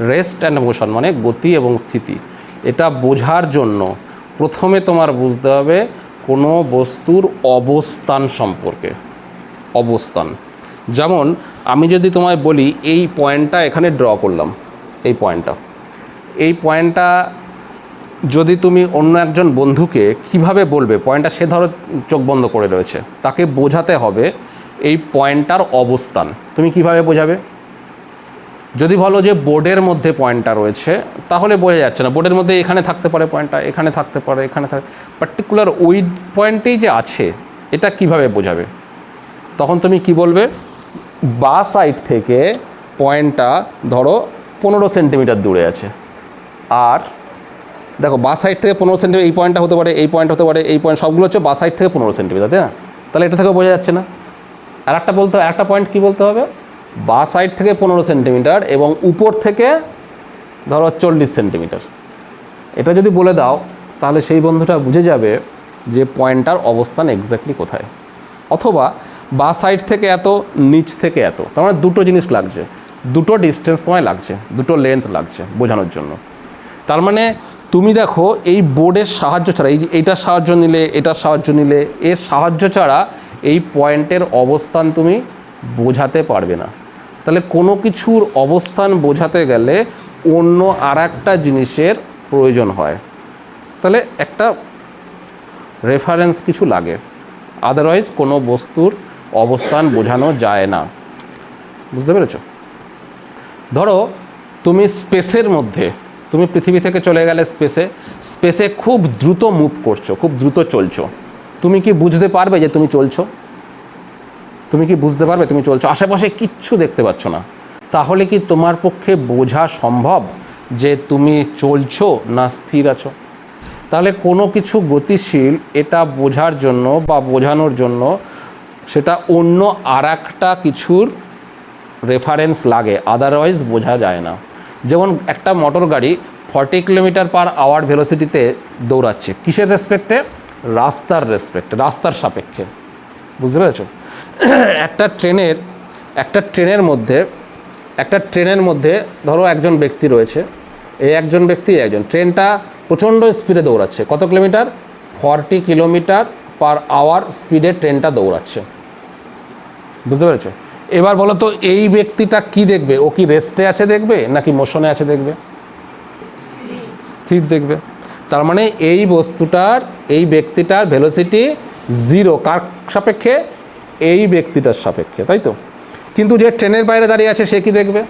Rest and motion মানে গতি এবং স্থিতি। এটা বোঝার জন্য প্রথমে তোমার বুঝতে হবে কোনো বস্তুর অবস্থান সম্পর্কে। অবস্থান। যেমন আমি যদি তোমায় বলি এই পয়েন্টটা এখানে ড্র করলাম, এই পয়েন্টটা। এই পয়েন্টটা যদি তুমি অন্য একজন বন্ধুকে কীভাবে বলবে, পয়েন্টটা সে ধরো চোখ বন্ধ করে রয়েছে, তাকে বোঝাতে হবে এই পয়েন্টটার অবস্থান। তুমি কীভাবে বোঝাবে? যদি বলো যে বোর্ডের মধ্যে পয়েন্টটা রয়েছে, তাহলে বোঝা যাচ্ছে না। বোর্ডের মধ্যে এখানে থাকতে পারে পয়েন্টটা, এখানে থাকতে পারে, এখানে থাক পার্টিকুলার ওই পয়েন্টেই যে আছে, এটা কীভাবে বোঝাবে? তখন তুমি কি বলবে? বা সাইড থেকে পয়েন্টটা ধরো পনেরো সেন্টিমিটার দূরে আছে। আর দেখো, বা সাইড থেকে পনেরো সেন্টিমিটার এই পয়েন্টটা হতে পারে, এই পয়েন্ট হতে পারে, এই পয়েন্ট সবগুলো হচ্ছে বা সাইড থেকে পনেরো সেন্টিমিটার তাই না? তাহলে এটা থেকে বোঝা যাচ্ছে না। আর একটা বলতে একটা পয়েন্ট কী বলতে হবে? বা সাইড থেকে পনেরো সেন্টিমিটার এবং উপর থেকে ধরো চল্লিশ সেন্টিমিটার। এটা যদি বলে দাও, তাহলে সেই বন্ধুটা বুঝে যাবে যে পয়েন্টটার অবস্থান এক্স্যাক্টলি কোথায়। অথবা বা সাইড থেকে এত, নিচ থেকে এত। তার মানে দুটো জিনিস লাগছে। দুটো ডিস্টেন্স তোমায় লাগছে, দুটো লেন্থ লাগছে বোঝানোর জন্য। তার মানে তুমি দেখো, এই বোর্ডের সাহায্য ছাড়া, এই এইটার সাহায্য নিলে এটার সাহায্য নিলে, এর সাহায্য ছাড়া এই পয়েন্টের অবস্থান তুমি বোঝাতে পারবে না। তাহলে কোনো কিছুর অবস্থান বোঝাতে গেলে অন্য আর একটা জিনিসের প্রয়োজন হয়। তাহলে একটা রেফারেন্স কিছু লাগে। আদারওয়াইজ কোনো বস্তুর অবস্থান বোঝানো যায় না। বুঝতে পেরেছ? ধরো তুমি স্পেসের মধ্যে, তুমি পৃথিবী থেকে চলে গেলে স্পেসে স্পেসে খুব দ্রুত মুভ করছ, খুব দ্রুত চলছো। তুমি কি বুঝতে পারবে যে তুমি চলছো? তুমি কি বুঝতে পারবে? তুমি চলছো। আশেপাশে কিচ্ছু দেখতে পাচ্ছ না। তাহলে কি তোমার পক্ষে বোঝা সম্ভব যে তুমি চলছো না স্থির আছো? তাহলে কোনো কিছু গতিশীল এটা বোঝার জন্য বা বোঝানোর জন্য সেটা অন্য আর কিছুর রেফারেন্স লাগে। আদারওয়াইজ বোঝা যায় না। যেমন একটা মোটর গাড়ি ফর্টি কিলোমিটার পার আওয়ার ভেলোসিটিতে দৌড়াচ্ছে। কিসের রেসপেক্টে রাস্তার রেসপেক্টে রাস্তার সাপেক্ষে। বুঝতে পেরেছ? একটা ট্রেনের একটা ট্রেনের মধ্যে, একটা ট্রেনের মধ্যে ধরো একজন ব্যক্তি রয়েছে, এই একজন ব্যক্তি একজন। ট্রেনটা প্রচণ্ড স্পিডে দৌড়াচ্ছে। কত kilometre? Forty kilometre per hour স্পিডে ট্রেনটা দৌড়াচ্ছে। বুঝতে পেরেছ? এবার বলো তো, এই ব্যক্তিটা কি দেখবে? ও কি রেস্টে আছে দেখবে, নাকি মোশনে আছে দেখবে? স্থির দেখবে। তার মানে এই বস্তুটার, এই ব্যক্তিটার ভেলোসিটি জিরো কার সাপেক্ষে? এই ব্যক্তিটার সাপেক্ষে, তাই তো? কিন্তু যে ট্রেনের বাইরে দাঁড়িয়ে আছে, সে কি দেখবে?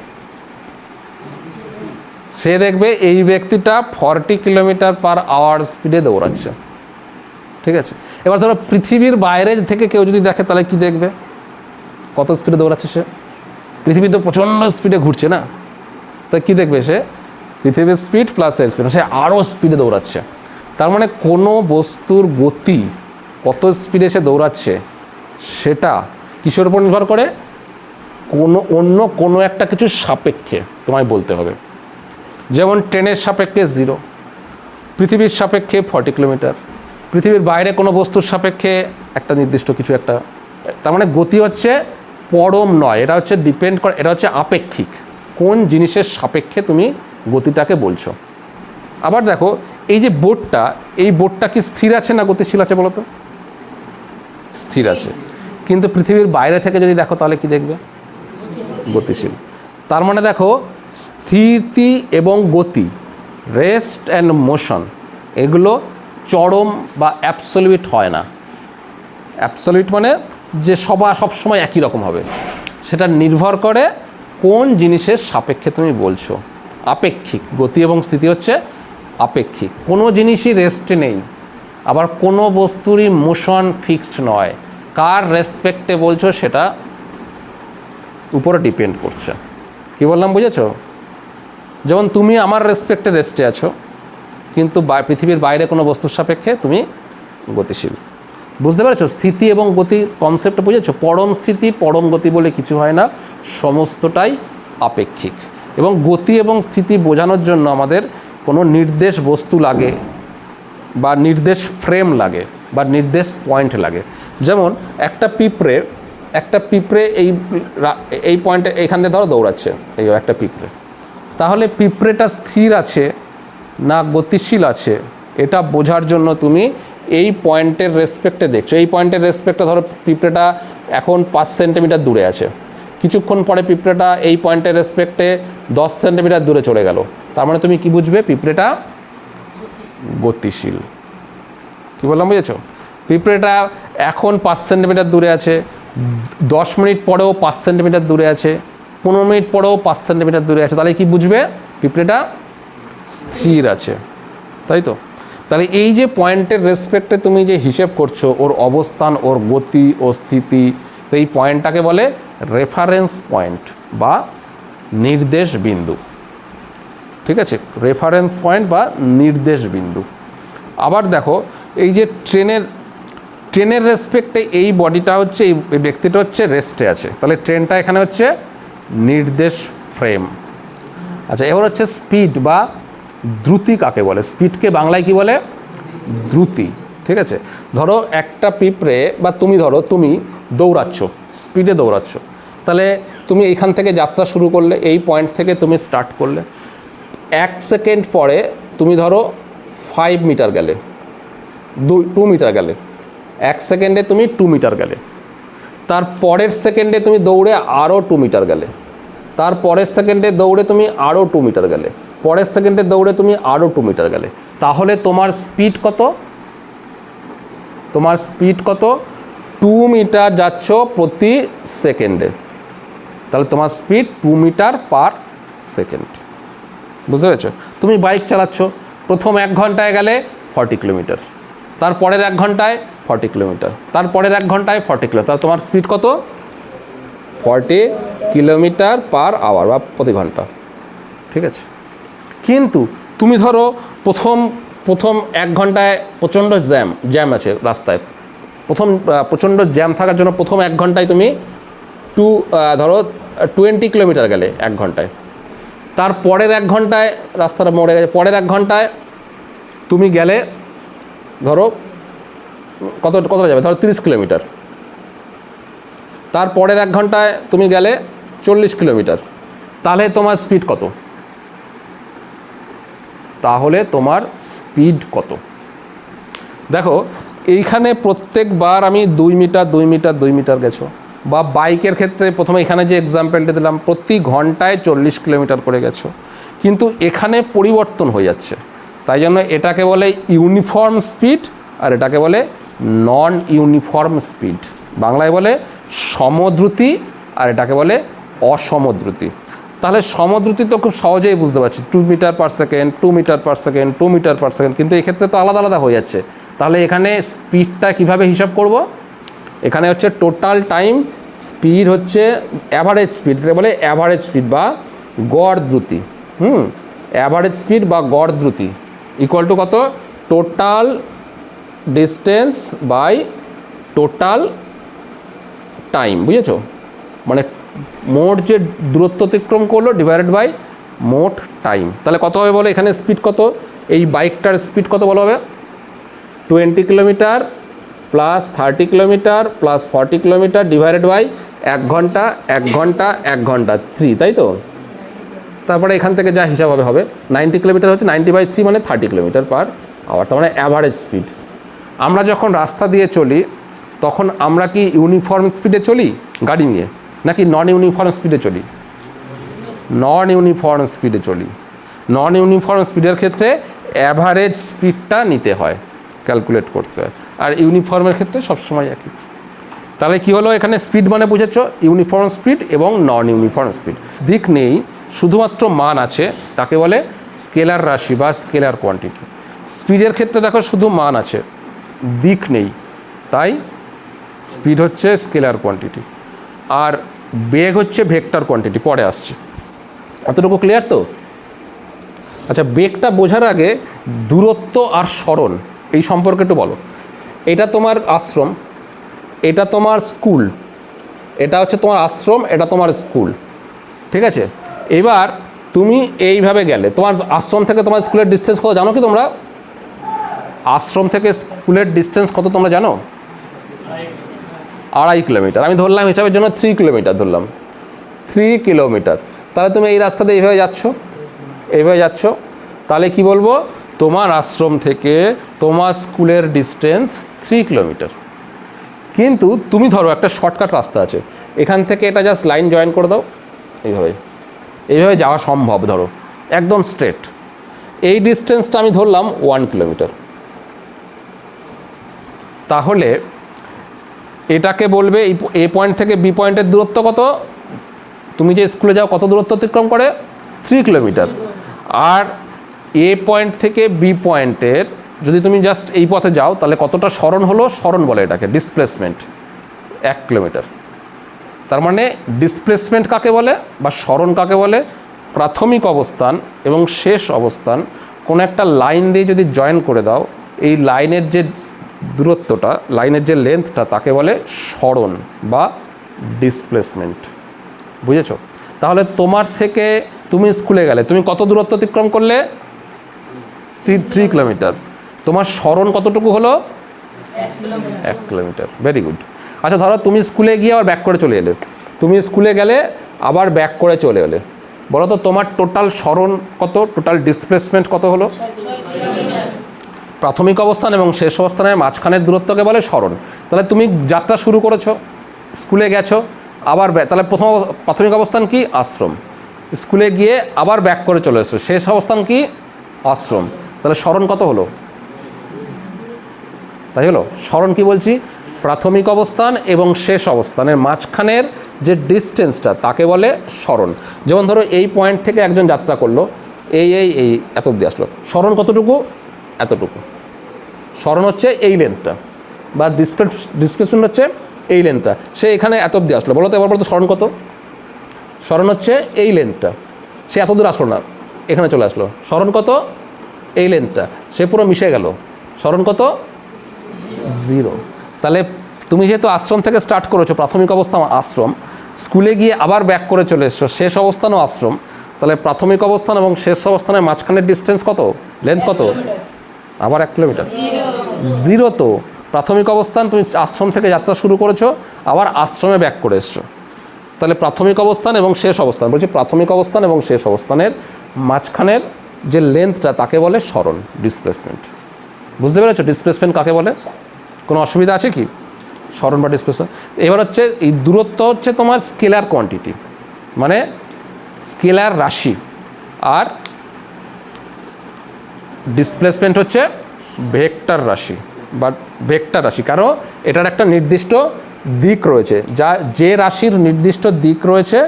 সে দেখবে এই ব্যক্তিটা ফর্টি কিলোমিটার পার আওয়ার স্পিডে দৌড়াচ্ছে। ঠিক আছে? এবার ধরো পৃথিবীর বাইরে থেকে কেউ যদি দেখে, তাহলে কি দেখবে? কত স্পিডে দৌড়াচ্ছে সে? পৃথিবী তো প্রচণ্ড স্পিডে ঘুরছে না? তো কী দেখবে সে? পৃথিবীর স্পিড প্লাস এর স্পিড সে আরও স্পিডে দৌড়াচ্ছে। তার মানে কোনো বস্তুর গতি কত স্পিডে সে দৌড়াচ্ছে সেটা কিসের উপর নির্ভর করে? কোনো, অন্য কোনো একটা কিছুর সাপেক্ষে তোমায় বলতে হবে। যেমন ট্রেনের সাপেক্ষে জিরো পৃথিবীর সাপেক্ষে ফর্টি কিলোমিটার পৃথিবীর বাইরে কোনো বস্তুর সাপেক্ষে একটা নির্দিষ্ট কিছু একটা, তার মানে গতি হচ্ছে পরম নয়, এটা হচ্ছে ডিপেন্ড করে, এটা হচ্ছে আপেক্ষিক। কোন জিনিসের সাপেক্ষে তুমি গতিটাকে বলছো? আবার দেখো, এই যে বোর্ডটা এই বোর্ডটা কি স্থির আছে না গতিশীল আছে বলো তো স্থির আছে। কিন্তু পৃথিবীর বাইরে থেকে যদি দেখো, তাহলে কি দেখবে? গতিশীল। তার মানে দেখো, স্থিতি এবং গতি রেস্ট অ্যান্ড মোশন এগুলো চরম বা অ্যাবসলিউট হয় না। অ্যাবসলিউট মানে যে সবা সবসময় একই রকম হবে। সেটা নির্ভর করে কোন জিনিসের সাপেক্ষে তুমি বলছো। আপেক্ষিক। গতি এবং স্থিতি হচ্ছে আপেক্ষিক। কোনো জিনিসই রেস্টে নেই। আবার কোনো বস্তুরই মোশন ফিক্সড নয়। কার রেসপেক্টে বলছো সেটা উপরে ডিপেন্ড করছে। কি বললাম বুঝেছ? যেমন তুমি আমার রেসপেক্টে রেস্টে আছো, কিন্তু পৃথিবীর বাইরে কোনো বস্তুর সাপেক্ষে তুমি গতিশীল। বুঝতে পেরেছ? স্থিতি এবং গতি কনসেপ্ট বুঝেছ? পরম স্থিতি, পরম গতি বলে কিছু হয় না, সমস্তটাই আপেক্ষিক। এবং গতি এবং স্থিতি বোঝানোর জন্য আমাদের কোনো নির্দেশ বস্তু লাগে বা নির্দেশ ফ্রেম লাগে বা নির্দেশ পয়েন্ট লাগে। যেমন একটা পিঁপড়ে একটা পিঁপড়ে এই এই পয়েন্টে এইখান ধরো দৌড়াচ্ছে, এই একটা পিঁপড়ে। তাহলে পিঁপড়েটা স্থির আছে না গতিশীল আছে? এটা বোঝার জন্য তুমি এই পয়েন্টের রেসপেক্টে দেখছ। এই পয়েন্টের রেসপেক্টে ধরো পিঁপড়েটা এখন পাঁচ সেন্টিমিটার দূরে আছে। কিছুক্ষণ পরে পিঁপড়েটা এই পয়েন্টের রেসপেক্টে দশ সেন্টিমিটার দূরে চলে গেল। তার মানে তুমি কি বুঝবে? পিঁপড়েটা গতিশীল। কী বললাম, বুঝেছ? পিঁপড়েটা এখন পাঁচ সেন্টিমিটার দূরে আছে, দশ মিনিট পরেও পাঁচ সেন্টিমিটার দূরে আছে, পনেরো মিনিট পরেও পাঁচ সেন্টিমিটার দূরে আছে। তাহলে কি বুঝবে? পিঁপড়েটা স্থির আছে। তাই তো? তাহলে এই যে পয়েন্টের রেসপেক্টে তুমি যে হিসেব করছ, ওর অবস্থান, ওর গতি ও স্থিতি, তো এই পয়েন্টটাকে বলে রেফারেন্স পয়েন্ট বা নির্দেশ বিন্দু। ঠিক আছে? রেফারেন্স পয়েন্ট বা নির্দেশ বিন্দু। আবার দেখো, এই যে ট্রেনের ট্রেনের রেসপেক্টে এই বডিটা হচ্ছে, এই ব্যক্তিটা হচ্ছে রেস্টে আছে। তাহলে ট্রেনটা এখানে হচ্ছে নির্দেশ ফ্রেম আচ্ছা এবার হচ্ছে স্পিড বা দ্রুতি কাকে বলে? স্পিডকে বাংলায় কি বলে? দ্রুতি। ঠিক আছে? ধরো একটা পিঁপড়ে বা তুমি ধরো, তুমি দৌড়াচ্ছ স্পিডে দৌড়াচ্ছ। তাহলে তুমি এইখান থেকে যাত্রা শুরু করলে, এই পয়েন্ট থেকে তুমি স্টার্ট করলে। এক সেকেন্ড পরে তুমি ধরো ফাইভ মিটার গেলে, দুই টু মিটার গেলে, এক সেকেন্ডে তুমি টু মিটার গেলে, তার পরের সেকেন্ডে তুমি দৌড়ে আরও টু মিটার গেলে, তার পরের সেকেন্ডে দৌড়ে তুমি আরও টু মিটার গেলে, পরের সেকেন্ডে দৌড়ে তুমি আরও টু মিটার গেলে, তাহলে তোমার স্পিড কত? তোমার স্পিড কত? টু মিটার যাচ্ছ প্রতি সেকেন্ডে, তাহলে তোমার speed two metre per second বুঝতে পেরেছ? তুমি বাইক চালাচ্ছ, প্রথম এক ঘন্টায় গেলে ফর্টি কিলোমিটার তারপরের এক ঘন্টায় ফর্টি কিলোমিটার তারপরের এক ঘন্টায় ফর্টি কিলোমিটার তোমার স্পিড কত? ফর্টি কিলোমিটার পার আওয়ার বা প্রতি ঘণ্টা, ঠিক আছে? কিন্তু তুমি ধরো প্রথম প্রথম এক ঘন্টায় প্রচণ্ড জ্যাম জ্যাম আছে রাস্তায়, প্রথম প্রচণ্ড জ্যাম থাকার জন্য প্রথম এক ঘন্টায় তুমি টু ধরো টোয়েন্টি কিলোমিটার গেলে এক ঘন্টায়। তার পরের এক ঘন্টায় রাস্তাটা মরে গেছে। পরের এক ঘন্টায় তুমি গেলে, ধরো, কত, কতটা যাবে? ধরো তিরিশ কিলোমিটার। তার পরের এক ঘন্টায় তুমি গেলে চল্লিশ কিলোমিটার। তাহলে তোমার স্পিড কত? তাহলে তোমার স্পিড কত? দেখো, এইখানে প্রত্যেকবার আমি দুই মিটার দুই মিটার দুই মিটার গেছো। বা বাইকের ক্ষেত্রে প্রথমে এখানে যে এক্সাম্পলটা দিলাম, প্রতি ঘন্টায় চল্লিশ কিলোমিটার করে গেছো। কিন্তু এখানে পরিবর্তন হয়ে যাচ্ছে। তাই জন্য এটাকে বলে ইউনিফর্ম স্পিড আর এটাকে বলে নন ইউনিফর্ম স্পিড বাংলায় বলে সমদ্রুতি আর এটাকে বলে অসমদ্রুতি। তাহলে সমদ্রুতি তো খুব সহজেই বুঝতে পারছি। Two metre per second two metre per second two metre per second কিন্তু এক্ষেত্রে তো আলাদা আলাদা হয়ে যাচ্ছে। তাহলে এখানে স্পিডটা কীভাবে হিসাব করব? এখানে হচ্ছে টোটাল টাইম স্পিড হচ্ছে অ্যাভারেজ স্পিড বলে অ্যাভারেজ স্পিড বা গড় দ্রুতি। হুম? অ্যাভারেজ স্পিড বা গড় দ্রুতি ইকুয়াল টু কত? Total distance by total time বুঝেছ? মানে মোট যে দূরত্ব অতিক্রম করল ডিভাইডেড বাই মোট টাইম তাহলে কত হবে বলো? এখানে স্পিড কত? এই বাইকটার স্পিড কত বলো হবে? Twenty kilometre plus thirty kilometre plus forty kilometre divided by এক ঘণ্টা এক ঘণ্টা এক ঘণ্টা থ্রি তাই তো? তারপরে এখান থেকে যা হিসাব হবে হবে নাইনটি কিলোমিটার হচ্ছে নাইনটি বাই থ্রি মানে থার্টি কিলোমিটার পার আওয়ার তার মানে অ্যাভারেজ স্পিড আমরা যখন রাস্তা দিয়ে চলি, তখন আমরা কি ইউনিফর্ম স্পিডে চলি গাড়ি নিয়ে, নাকি নন ইউনিফর্ম স্পিডে চলি? নন ইউনিফর্ম স্পিডে চলি। নন ইউনিফর্ম স্পিডের ক্ষেত্রে অ্যাভারেজ স্পিডটা নিতে হয় ক্যালকুলেট করতে হয়। আর ইউনিফর্মের ক্ষেত্রে সবসময় একই। তাহলে কি হলো? এখানে স্পিড মানে বুঝেছ? ইউনিফর্ম স্পিড এবং নন ইউনিফর্ম স্পিড। দিক নেই, শুধুমাত্র মান আছে, তাকে বলে স্কেলার রাশি বা স্কেলার কোয়ান্টিটি। স্পিডের ক্ষেত্রে দেখো শুধু মান আছে, দিক নেই। তাই স্পিড হচ্ছে স্কেলার কোয়ান্টিটি আর বেগ হচ্ছে ভেক্টর কোয়ান্টিটি। পরে আসছে। এতটুকু ক্লিয়ার তো? আচ্ছা বেগটা বোঝার আগে দূরত্ব আর স্মরণ, এই সম্পর্কে একটু বলো। এটা তোমার আশ্রম, এটা তোমার স্কুল, এটা হচ্ছে তোমার আশ্রম, এটা তোমার স্কুল, ঠিক আছে? এবার তুমি এইভাবে গেলে, তোমার আশ্রম থেকে তোমার স্কুলের ডিস্টেন্স কত জানো কি তোমরা? আশ্রম থেকে স্কুলের ডিস্টেন্স কত তোমরা জানো? আড়াই কিলোমিটার। আমি ধরলাম হিসাবের জন্য থ্রি কিলোমিটার ধরলাম। থ্রি কিলোমিটার তাহলে তুমি এই রাস্তাতে এইভাবে যাচ্ছ এইভাবে যাচ্ছ, তাহলে কি বলব? তোমার আশ্রম থেকে তোমার স্কুলের ডিস্টেন্স থ্রি কিলোমিটার কিন্তু তুমি ধরো একটা শর্টকাট রাস্তা আছে, এখান থেকে এটা জাস্ট লাইন জয়েন করে দাও, এইভাবে। এইভাবে যাওয়া সম্ভব, ধরো। একদম স্ট্রেট এই ডিস্টেন্সটা আমি ধরলাম ওয়ান কিলোমিটার তাহলে এটাকে বলবে, এই এ পয়েন্ট থেকে বি পয়েন্টের দূরত্ব কত? তুমি যে স্কুলে যাও, কত দূরত্ব অতিক্রম করে? থ্রি কিলোমিটার আর এ পয়েন্ট থেকে বি পয়েন্টের যদি তুমি জাস্ট এই পথে যাও, তাহলে কতটা স্মরণ হলো? স্মরণ বলে এটাকে ডিসপ্লেসমেন্ট এক কিলোমিটার তার মানে ডিসপ্লেসমেন্ট কাকে বলে বা স্মরণ কাকে বলে? প্রাথমিক অবস্থান এবং শেষ অবস্থান, কোনো একটা লাইন দিয়ে যদি জয়েন করে দাও, এই লাইনের যে দূরত্বটা লাইনের যে লেন্থটা তাকে বলে স্মরণ বা ডিসপ্লেসমেন্ট বুঝেছ? তাহলে তোমার থেকে তুমি স্কুলে গেলে, তুমি কত দূরত্ব অতিক্রম করলে? থ্রি থ্রি কিলোমিটার তোমার স্মরণ কতটুকু হলো? এক কিলোমিটার। ভেরি গুড আচ্ছা ধরো তুমি স্কুলে গিয়ে আবার ব্যাক করে চলে এলে। তুমি স্কুলে গেলে আবার ব্যাক করে চলে এলে। বলো তো তোমার টোটাল স্মরণ কত? টোটাল ডিসপ্লেসমেন্ট কত হলো? প্রাথমিক অবস্থান এবং শেষ অবস্থানের মাঝখানের দূরত্বকে বলে স্মরণ। তাহলে তুমি যাত্রা শুরু করেছ স্কুলে গেছো আবার তাহলে প্রথম প্রাথমিক অবস্থান কি? আশ্রম। স্কুলে গিয়ে আবার ব্যাক করে চলে এসছো শেষ অবস্থান কি? আশ্রম। তাহলে স্মরণ কত হলো? তাই হলো? স্মরণ কি বলছি? প্রাথমিক অবস্থান এবং শেষ অবস্থানের মাঝখানের যে ডিস্টেন্সটা তাকে বলে স্মরণ। যেমন ধরো এই পয়েন্ট থেকে একজন যাত্রা করল, এই এই এই, এত অব্দি আসলো। স্মরণ কতটুকু? এতটুকু। স্মরণ হচ্ছে এই লেন্থটা বা ডিসপ্লেস ডিসপ্লেসমেন্ট হচ্ছে এই লেন্থটা সে এখানে এত অব্দি আসলো। বলো তো, এবার বলতো স্মরণ কত? স্মরণ হচ্ছে এই লেন্থটা সে এত দূর আসলো না, এখানে চলে আসলো। স্মরণ কত? এই লেন্থটা সে পুরো মিশে গেল। স্মরণ কত? জিরো। তাহলে তুমি যেহেতু আশ্রম থেকে স্টার্ট করেছ, প্রাথমিক অবস্থা আশ্রম স্কুলে গিয়ে আবার ব্যাক করে চলে এসছো, শেষ অবস্থানও আশ্রম। তাহলে প্রাথমিক অবস্থান এবং শেষ অবস্থানের মাঝখানের ডিস্টেন্স কত? লেন্থ কত? আবার এক কিলোমিটার জিরো তো। প্রাথমিক অবস্থান তুমি আশ্রম থেকে যাত্রা শুরু করেছ, আবার আশ্রমে ব্যাক করে এসছো। তাহলে প্রাথমিক অবস্থান এবং শেষ অবস্থান, বলছি প্রাথমিক অবস্থান এবং শেষ অবস্থানের মাঝখানের যে লেন্থটা তাকে বলে স্মরণ ডিসপ্লেসমেন্ট বুঝতে পেরেছ? ডিসপ্লেসমেন্ট কাকে বলে? কোনো অসুবিধা আছে কি? স্মরণ বা ডিসপ্লেসমেন্ট এবার হচ্ছে, এই দূরত্ব হচ্ছে তোমার স্কেলার কোয়ান্টিটি মানে স্কেলার রাশি আর ডিসপ্লেসমেন্ট হচ্ছে ভেক্টর রাশি বা ভেক্টর রাশি, কারণ এটার একটা নির্দিষ্ট দিক রয়েছে, যা যে রাশির নির্দিষ্ট দিক রয়েছে,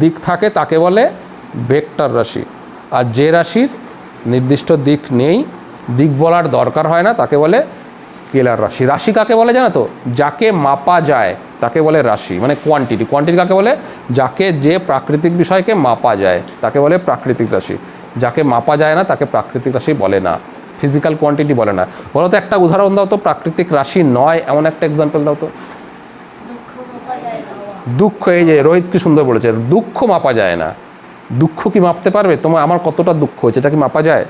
দিক থাকে তাকে বলে ভেক্টর রাশি, আর যে রাশির নির্দিষ্ট দিক নেই, দিক বলার দরকার হয় না, তাকে বলে স্কেলার রাশি। রাশি কাকে বলে জানো তো? যাকে মাপা যায় তাকে বলে রাশি মানে কোয়ান্টিটি কোয়ান্টিটি কাকে বলে? যাকে যে প্রাকৃতিক বিষয়কে মাপা যায় তাকে বলে প্রাকৃতিক রাশি। যাকে মাপা যায় না তাকে প্রাকৃতিক রাশি বলে না। ফিজিক্যাল কোয়ান্টিটি বলে না। বলো তো একটা উদাহরণ দাও তো প্রাকৃতিক রাশি নয় এমন একটা এক্সাম্পল দাও তো। দুঃখ এই যে রোহিত কি সুন্দর বলেছে দুঃখ মাপা যায় না। দুঃখ কি মাপতে পারবে? তোমার আমার কতটা দুঃখ হয়েছে এটা কি মাপা যায়?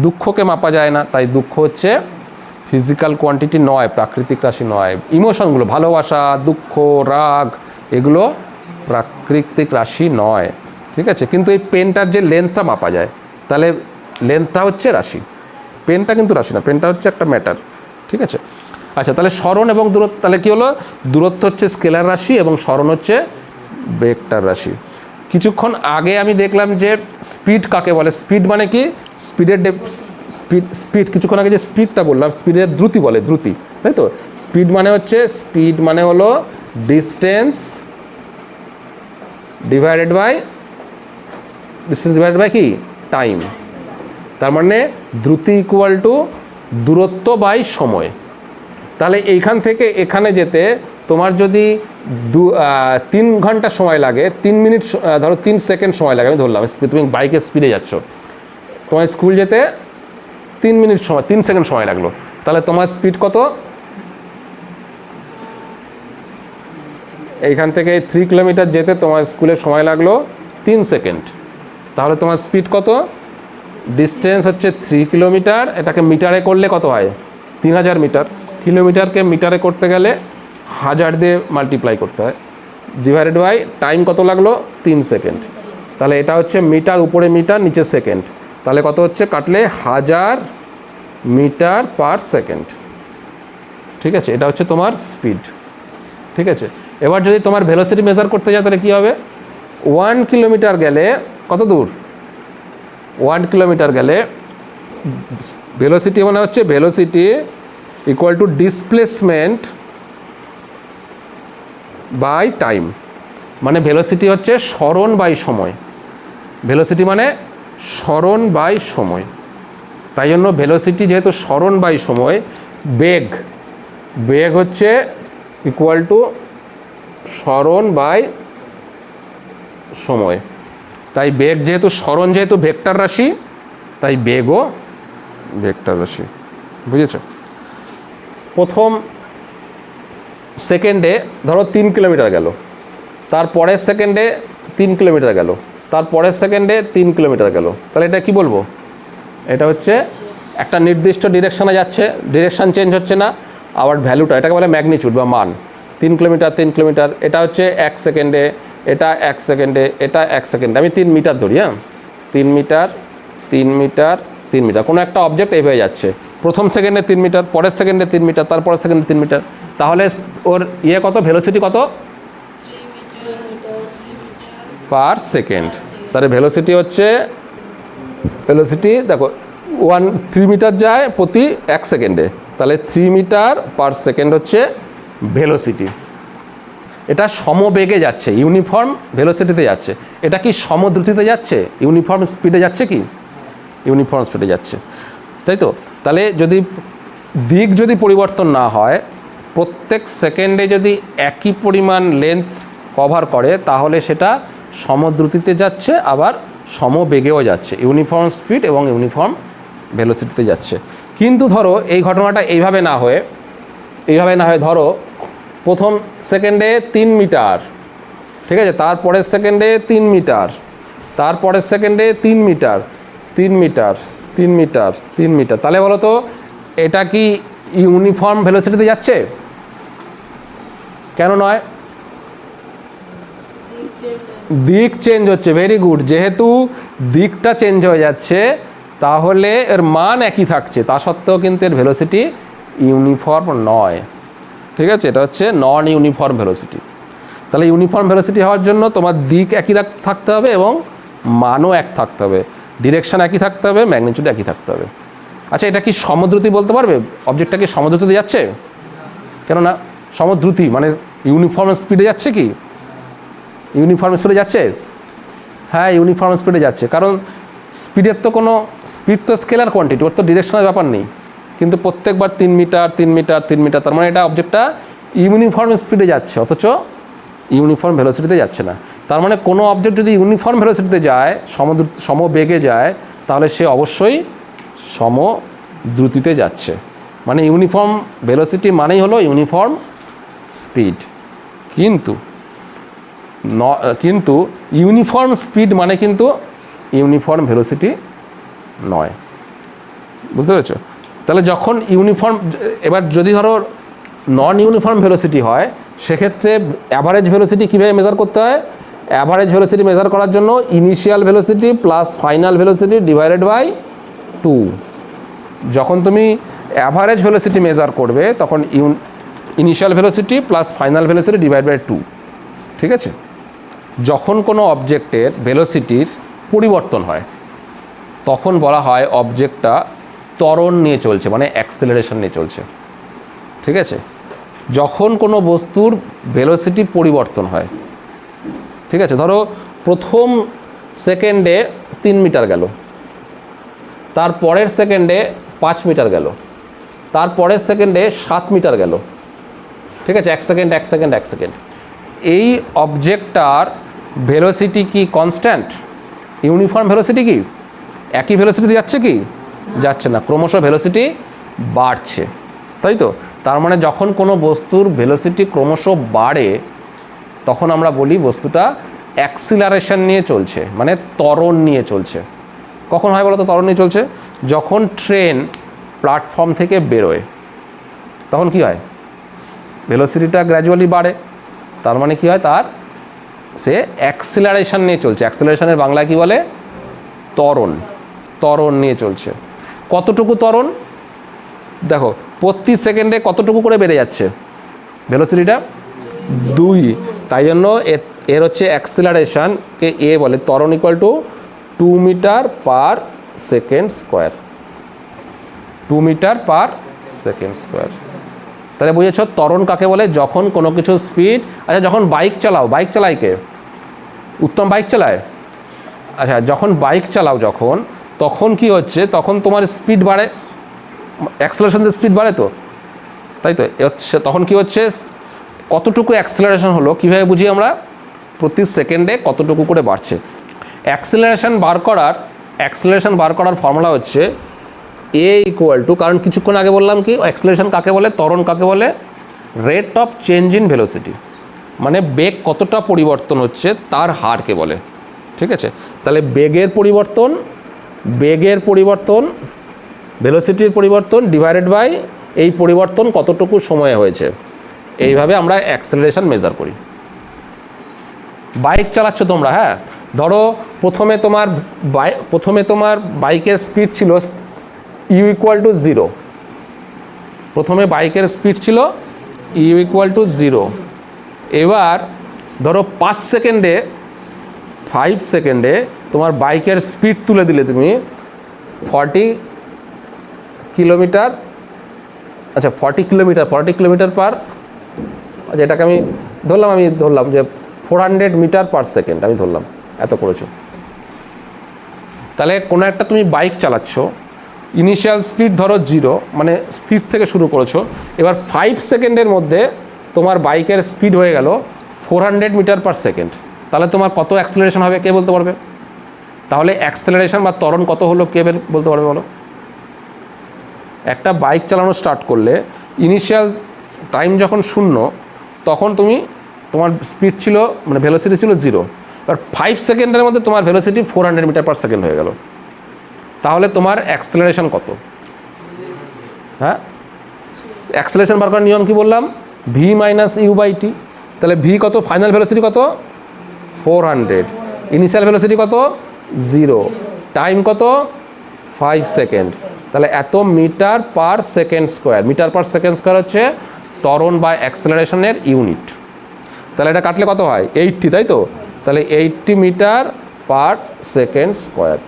দুঃখকে মাপা যায় না তাই দুঃখ হচ্ছে ফিজিক্যাল কোয়ান্টিটি নয়, প্রাকৃতিক রাশি নয়। ইমোশনগুলো ভালোবাসা, দুঃখ, রাগ, এগুলো প্রাকৃতিক রাশি নয়। ঠিক আছে? কিন্তু এই পেনটার যে লেন্থটা মাপা যায়, তাহলে লেন্থটা হচ্ছে রাশি। পেনটা কিন্তু রাশি না পেনটা হচ্ছে একটা ম্যাটার ঠিক আছে? আচ্ছা তাহলে স্মরণ এবং দূরত্ব, তাহলে কী হলো? দূরত্ব হচ্ছে স্কেলার রাশি এবং স্মরণ হচ্ছে ভেক্টর রাশি। কিছুক্ষণ আগে আমি দেখলাম যে স্পিড কাকে বলে? স্পিড মানে কি? স্পিডের স্পিড স্পিড কিছুক্ষণ আগে যে স্পিডটা বললাম, স্পিডের দ্রুতি বলে, দ্রুতি, তাই তো? স্পিড মানে হচ্ছে, স্পিড মানে হলো distance divided by distance divided by কি? টাইম তার মানে দ্রুতি ইকুয়াল টু দূরত্ব বাই সময়। তাহলে এইখান থেকে এখানে যেতে তোমার যদি দু তিন ঘণ্টা সময় লাগে, তিন মিনিট ধরো তিন সেকেন্ড সময় লাগে, আমি ধরলাম, তুমি বাইকে স্পিডে যাচ্ছ। তোমার স্কুল যেতে তিন মিনিট সময়, তিন সেকেন্ড সময় লাগল। তাহলে তোমার স্পিড কত? এইখান থেকে থ্রি কিলোমিটার যেতে তোমার স্কুলের সময় লাগল তিন সেকেন্ড। তাহলে তোমার স্পিড কত? ডিস্টেন্স হচ্ছে থ্রি কিলোমিটার এটাকে মিটারে করলে কত হয়? তিন হাজার মিটার কিলোমিটারকে মিটারে করতে গেলে হাজার দিয়ে মাল্টিপ্লাই করতে হয়। ডিভাইডেড বাই টাইম কত লাগল? তিন সেকেন্ড। তাহলে এটা হচ্ছে মিটার উপরে মিটার নিচে সেকেন্ড। তাহলে কত হচ্ছে? কাটলে হাজার মিটার পার সেকেন্ড। ঠিক আছে? এটা হচ্ছে তোমার স্পিড। ঠিক আছে? এবার যদি তোমার ভেলোসিটি মেজার করতে যাও, তাহলে কী হবে? ওয়ান কিলোমিটার গেলে কত দূর? ওয়ান কিলোমিটার গেলে ভেলোসিটি মানে হচ্ছে velocity equal to displacement by time মানে ভেলোসিটি হচ্ছে স্মরণ বাই সময়। ভেলোসিটি মানে স্মরণ বাই সময়। তাই জন্য ভেলোসিটি যেহেতু স্মরণ বাই সময়, বেগ বেগ হচ্ছে ইকুয়াল টু স্মরণ বাই সময়। তাই বেগ যেহেতু স্মরণ, যেহেতু ভেক্টর রাশি, তাই বেগও ভেক্টর রাশি। বুঝেছ? প্রথম সেকেন্ডে ধরো তিন কিলোমিটার গেল তার পরের সেকেন্ডে তিন কিলোমিটার গেল। তার পরের সেকেন্ডে তিন কিলোমিটার গেল। তাহলে এটা কি বলব? এটা হচ্ছে একটা নির্দিষ্ট ডিরেকশনে যাচ্ছে ডিরেকশান চেঞ্জ হচ্ছে না, আবার ভ্যালুটা এটাকে বলে ম্যাগনিচিউড বা মান। তিন কিলোমিটার তিন কিলোমিটার এটা হচ্ছে এক সেকেন্ডে এটা এক সেকেন্ডে এটা এক সেকেন্ডে আমি তিন মিটার ধরি হ্যাঁ? তিন মিটার তিন মিটার তিন মিটার কোনো একটা অবজেক্ট এইভাবে যাচ্ছে। প্রথম সেকেন্ডে তিন মিটার পরের সেকেন্ডে তিন মিটার তারপরের সেকেন্ডে তিন মিটার তাহলে ওর ইয়ে কত? ভেলোসিটি কত? Per second. তাহলে ভেলোসিটি হচ্ছে ভেলোসিটি দেখো ওয়ান থ্রি মিটার যায় প্রতি এক সেকেন্ডে। তাহলে থ্রি মিটার পার সেকেন্ড হচ্ছে ভেলোসিটি এটা সমবেগে যাচ্ছে ইউনিফর্ম ভেলোসিটিতে যাচ্ছে। এটা কি সমদ্রুতিতে যাচ্ছে? ইউনিফর্ম স্পিডে যাচ্ছে কি? ইউনিফর্ম স্পিডে যাচ্ছে। তাই তো? তাহলে যদি দিক যদি পরিবর্তন না হয়, প্রত্যেক সেকেন্ডে যদি একই পরিমাণ লেন্থ কভার করে, তাহলে সেটা সমদ্রুতিতে যাচ্ছে, আবার সমবেগেও যাচ্ছে। ইউনিফর্ম স্পিড এবং ইউনিফর্ম ভেলোসিটিতে যাচ্ছে। কিন্তু ধরো, এই ঘটনাটা এইভাবে না হয়ে, এইভাবে না হয় ধরো, প্রথম সেকেন্ডে তিন মিটার, ঠিক আছে? তারপরের সেকেন্ডে তিন মিটার, তারপরের সেকেন্ডে তিন মিটার তিন মিটার তিন মিটার তিন মিটার। তাহলে বলো তো, এটা কি ইউনিফর্ম ভেলোসিটিতে যাচ্ছে? কেন নয়? দিক চেঞ্জ হচ্ছে ভেরি গুড যেহেতু দিকটা চেঞ্জ হয়ে যাচ্ছে, তাহলে এর মান একই থাকছে। তা সত্ত্বেও কিন্তু এর ভেলোসিটি ইউনিফর্ম নয়। ঠিক আছে? এটা হচ্ছে নন ইউনিফর্ম ভেলোসিটি তাহলে ইউনিফর্ম ভেলোসিটি হওয়ার জন্য তোমার দিক একই থাকতে হবে এবং মানও এক থাকতে হবে। ডিরেকশন একই থাকতে হবে ম্যাগনিচিউড একই থাকতে হবে। আচ্ছা এটা কি সমদ্রুতি বলতে পারবে? অবজেক্টটা কি সমদ্রুতিতে যাচ্ছে? কেননা সমদ্রুতি মানে ইউনিফর্ম স্পিডে যাচ্ছে কি? ইউনিফর্ম স্পিডে যাচ্ছে? হ্যাঁ ইউনিফর্ম স্পিডে যাচ্ছে। কারণ স্পিডের তো কোনো স্পিড তো স্কেলার কোয়ান্টিটি ওর তো ডিরেকশনের ব্যাপার নেই। কিন্তু প্রত্যেকবার তিন মিটার তিন মিটার তিন মিটার তার মানে এটা অবজেক্টটা ইউনিফর্ম স্পিডে যাচ্ছে, অথচ ইউনিফর্ম ভেলোসিটিতে যাচ্ছে না। তার মানে কোনো অবজেক্ট যদি ইউনিফর্ম ভেলোসিটিতে যায়, সমদ্রু, সমবেগে যায়, তাহলে সে অবশ্যই সম দ্রুতিতে যাচ্ছে। মানে ইউনিফর্ম ভেলোসিটি মানেই হলো ইউনিফর্ম স্পিড কিন্তু ন কিন্তু ইউনিফর্ম স্পিড মানে কিন্তু ইউনিফর্ম ভেলোসিটি নয়। বুঝতে পেরেছ? তাহলে যখন ইউনিফর্ম এবার যদি ধরো নন ইউনিফর্ম ভেলোসিটি হয়, সেক্ষেত্রে অ্যাভারেজ ভেলোসিটি কীভাবে মেজার করতে হয়? অ্যাভারেজ ভেলোসিটি মেজার করার জন্য initial velocity plus final velocity divided by two যখন তুমি অ্যাভারেজ ভেলোসিটি মেজার করবে, তখন Yoon initial velocity plus final velocity divide by two ঠিক আছে? যখন কোনো অবজেক্টের ভেলোসিটির পরিবর্তন হয়, তখন বলা হয় অবজেক্টটা ত্বরণ নিয়ে চলছে মানে অ্যাক্সেলারেশন নিয়ে চলছে। ঠিক আছে? যখন কোনো বস্তুর ভেলোসিটি পরিবর্তন হয়, ঠিক আছে? ধরো প্রথম সেকেন্ডে তিন মিটার গেল, তার পরের সেকেন্ডে পাঁচ মিটার গেল, তার পরের সেকেন্ডে সাত মিটার গেল, ঠিক আছে? এক সেকেন্ড এক সেকেন্ড এক সেকেন্ড এই অবজেক্টটার ভেলোসিটি কি কনস্ট্যান্ট ইউনিফর্ম ভেলোসিটি কি? একই ভেলোসিটি যাচ্ছে কি? যাচ্ছে না। ক্রমশ ভেলোসিটি বাড়ছে। তাই তো? তার মানে যখন কোনো বস্তুর ভেলোসিটি ক্রমশ বাড়ে, তখন আমরা বলি বস্তুটা অ্যাক্সিলারেশন নিয়ে চলছে মানে ত্বরণ নিয়ে চলছে। কখন হয় বলো তো ত্বরণ নিয়ে চলছে। যখন ট্রেন প্ল্যাটফর্ম থেকে বেরোয়, তখন কি হয়? ভেলোসিটিটা গ্র্যাজুয়ালি বাড়ে। তার মানে কি হয়? তার সে অ্যাক্সিলারেশন নিয়ে চলছে। অ্যাক্সিলারেশনের বাংলা কি বলে? ত্বরণ। ত্বরণ নিয়ে চলছে। কতটুকু ত্বরণ? দেখো, প্রতি সেকেন্ডে কতটুকু করে বেড়ে যাচ্ছে? ভেলোসিটিটা দুই। তাই জন্য এর এর হচ্ছে অ্যাক্সিলারেশনকে এ বলে। ত্বরণ equal to two metre per second square two metre per second square তাহলে বুঝেছ, ত্বরণ কাকে বলে? যখন কোনো কিছু স্পিড আচ্ছা যখন বাইক চালাও বাইক চালায় কে? উত্তম বাইক চালায়? আচ্ছা যখন বাইক চালাও যখন, তখন কি হচ্ছে? তখন তোমার স্পিড বাড়ে। অ্যাক্সেলারেশন স্পিড বাড়ে তো? তাই তো? হচ্ছে, তখন কি হচ্ছে? কতটুকু অ্যাক্সেলারেশন হলো? কীভাবে বুঝি আমরা? প্রতি সেকেন্ডে কতটুকু করে বাড়ছে? অ্যাক্সেলারেশন বার করার অ্যাক্সেলারেশন বার করার ফর্মুলা হচ্ছে এ ইকুয়াল টু কারণ কিছুক্ষণ আগে বললাম কি অ্যাক্সেলারেশন কাকে বলে, ত্বরণ কাকে বলে? Rate of change in velocity মানে বেগ কতটা পরিবর্তন হচ্ছে তার হারকে বলে, ঠিক আছে? তাহলে বেগের পরিবর্তন বেগের পরিবর্তন ভেলোসিটির পরিবর্তন ডিভাইডেড বাই এই পরিবর্তন কতটুকু সময়ে হয়েছে। এইভাবে আমরা অ্যাক্সেলারেশন মেজার করি। বাইক চালাচ্ছ তোমরা হ্যাঁ? ধরো প্রথমে তোমার বাই প্রথমে তোমার বাইকের স্পিড ছিল ইউ ইকুয়াল টু জিরো প্রথমে বাইকের স্পিড ছিল ইউ ইকুয়াল টু জিরো এবার ধরো পাঁচ সেকেন্ডে ফাইভ সেকেন্ডে তোমার বাইকের স্পিড তুলে দিলে তুমি ফর্টি কিলোমিটার আচ্ছা forty kilometre forty kilometre per আচ্ছা এটাকে আমি ধরলাম আমি ধরলাম যে four hundred metre per second আমি ধরলাম, এত করেছ। তাহলে কোনো একটা তুমি বাইক চালাচ্ছ ইনিশিয়াল স্পিড ধরো জিরো মানে স্থির থেকে শুরু করেছ। এবার ফাইভ সেকেন্ডের মধ্যে তোমার বাইকের স্পিড হয়ে গেল four hundred metre per second তাহলে তোমার কত অ্যাক্সেলারেশন হবে কে বলতে পারবে? তাহলে অ্যাক্সেলারেশন বা ত্বরণ কত হলো কে বলতে পারবে বলো? একটা বাইক চালানো স্টার্ট করলে ইনিশিয়াল টাইম যখন শূন্য, তখন তুমি তোমার স্পিড ছিল মানে ভেলোসিটি ছিল জিরো এবার ফাইভ সেকেন্ডের মধ্যে তোমার velocity four hundred metre per second হয়ে গেল। তাহলে তোমার অ্যাক্সেলারেশন কত? হ্যাঁ? অ্যাক্সেলারেশন বার করার নিয়ম কি বললাম? V minus U by T তাহলে ভি কত? ফাইনাল ভেলোসিটি কত? ফোর হান্ড্রেড ইনিশিয়াল ভেলোসিটি কত? জিরো টাইম কত? ফাইভ সেকেন্ড তাহলে এত metre per second square metre per second square হচ্ছে ত্বরণ বা অ্যাক্সেলারেশনের ইউনিট তাহলে এটা কাটলে কত হয়? এইটটি তাই তো? তাহলে eighty metre per second square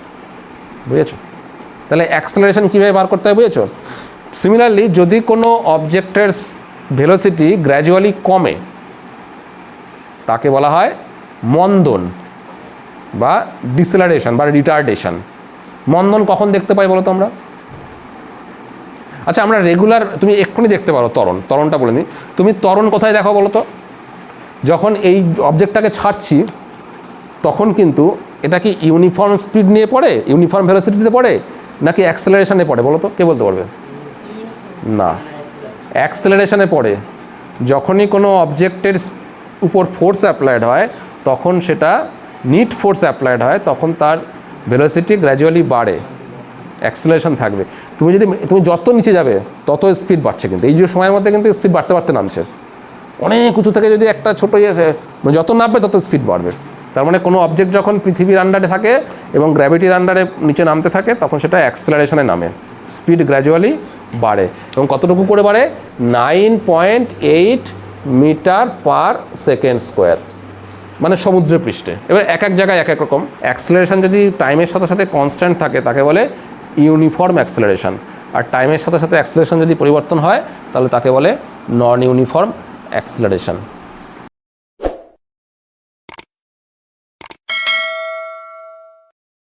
বুঝেছ? তাহলে অ্যাক্সেলারেশন কীভাবে বার করতে হয় বুঝেছ? সিমিলারলি যদি কোনো অবজেক্টের ভেলোসিটি গ্র্যাজুয়ালি কমে, তাকে বলা হয় মন্দন বা ডিসেলারেশন বা রিটার্ডেশন মন্দন কখন দেখতে পাই বলো তো আমরা আচ্ছা আমরা রেগুলার তুমি এক্ষুনি দেখতে পারো তরণ তরণটা বলে নিই তুমি তরণ কোথায় দেখো বলো তো? যখন এই অবজেক্টটাকে ছাড়ছি, তখন কিন্তু এটা কি ইউনিফর্ম স্পিড নিয়ে পড়ে? ইউনিফর্ম ভেলোসিটিতে পড়ে? নাকি অ্যাক্সেলারেশনে পড়ে? বলো তো, কে বলতে পারবে? না। অ্যাক্সেলারেশনে পড়ে। যখনই কোনো অবজেক্টের উপর ফোর্স অ্যাপ্লাইড হয়, তখন সেটা নিট ফোর্স অ্যাপ্লাইড হয়, তখন তার ভেলোসিটি গ্র্যাজুয়ালি বাড়ে। অ্যাক্সেলারেশন থাকবে। তুমি যদি, তুমি যত নিচে যাবে, তত স্পিড বাড়ছে কিন্তু। এই যে সময়ের মধ্যে কিন্তু স্পিড বাড়তে বাড়তে নামছে। অনেক উঁচু থেকে যদি একটা ছোটো ইয়ে মানে যত নামবে, তত স্পিড বাড়বে। তার মানে কোনো অবজেক্ট যখন পৃথিবীর আন্ডারে থাকে এবং গ্র্যাভিটির আন্ডারে নিচে নামতে থাকে, তখন সেটা অ্যাক্সেলারেশনে নামে। স্পিড গ্র্যাজুয়ালি বাড়ে এবং কতটুকু করে বাড়ে? Nine point eight metre per second square মানে সমুদ্র পৃষ্ঠে। এবার এক এক জায়গায় এক এক রকম। অ্যাক্সেলারেশন যদি টাইমের সাথে সাথে কনস্ট্যান্ট থাকে, তাকে বলে ইউনিফর্ম অ্যাক্সেলারেশন আর টাইমের সাথে সাথে অ্যাক্সেলারেশন যদি পরিবর্তন হয়, তাহলে তাকে বলে নন ইউনিফর্ম অ্যাক্সেলারেশন